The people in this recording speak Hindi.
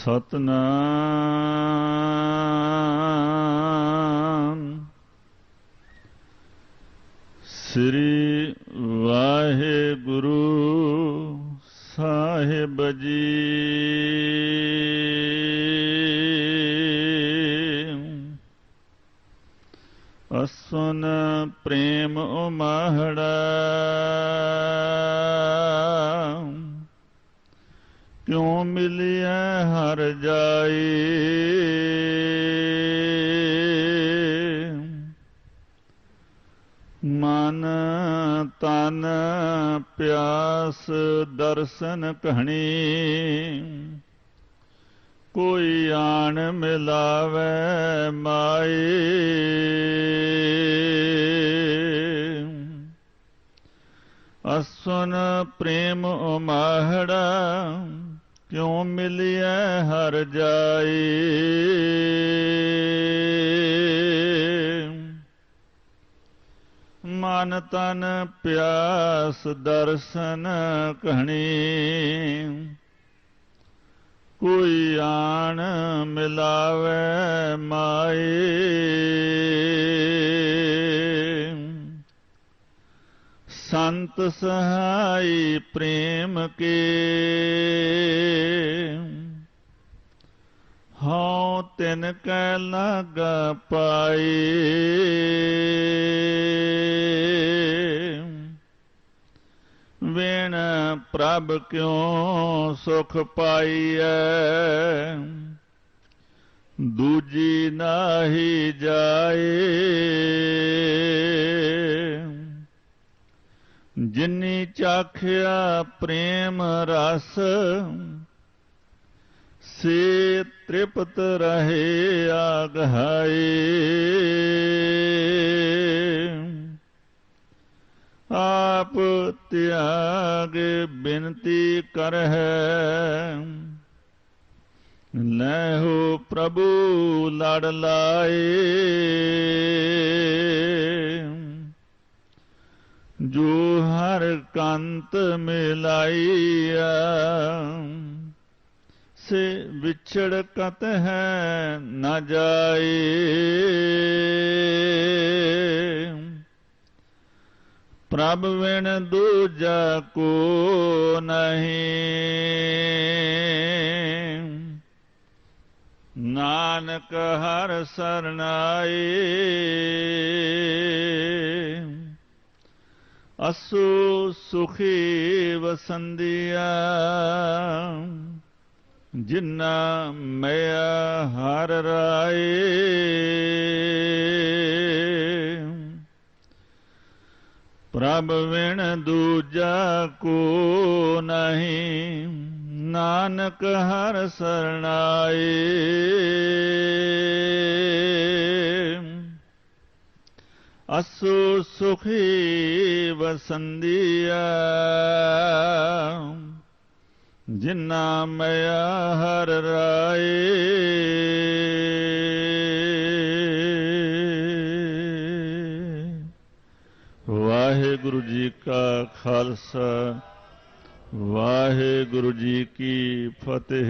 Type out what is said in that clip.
ਸਤਨਾਮ। ਸ੍ਰੀ ਵਾਹਿਗੁਰੂ ਸਾਹਿਬ ਜੀ। ਅਸਨ ਪ੍ਰੇਮ ਉਮਾਹੜਾ। क्यों मिलिए हर जाए मन तन प्यास दर्शन कहनी कोई आन मिलावे माए असुन प्रेम उमाहड़ा। क्यों मिलिए हर जाए मन तन प्यास दर्शन कहनी कोई आन मिलावे संत सहाय प्रेम के। हौ तिन कै लग पाए। वेण प्रभ क्यों सुख पाई दूजी नाही जाए। ਜਿਨੀ ਚਾਖਿਆ ਪ੍ਰੇਮ ਰਸ ਸੇ ਤ੍ਰਿਪਤ ਰਹੇ ਆਗਹਾਈ ਆਪ ਤਿਆਗ ਬਿਨਤੀ ਕਰਹਿ ਲੈਹੋ ਪ੍ਰਭੂ ਲੜ ਲਾਏ जो हर कांत मिलाइया से बिछड़ कत है न जाए। प्रभ विण दूजा को नहीं। नानक हर शरणाई। असु सुखी वसंदिया। जिन्ना मैया हर राय प्रभ विण दूजा को नहीं, नानक हर शरणाए। असु सुखी वसंदिया जिन्ना मया हर राए वाहेगुरु जी का खालसा ਵਾਹਿਗੁਰੂ ਜੀ ਕੀ ਫਤਿਹ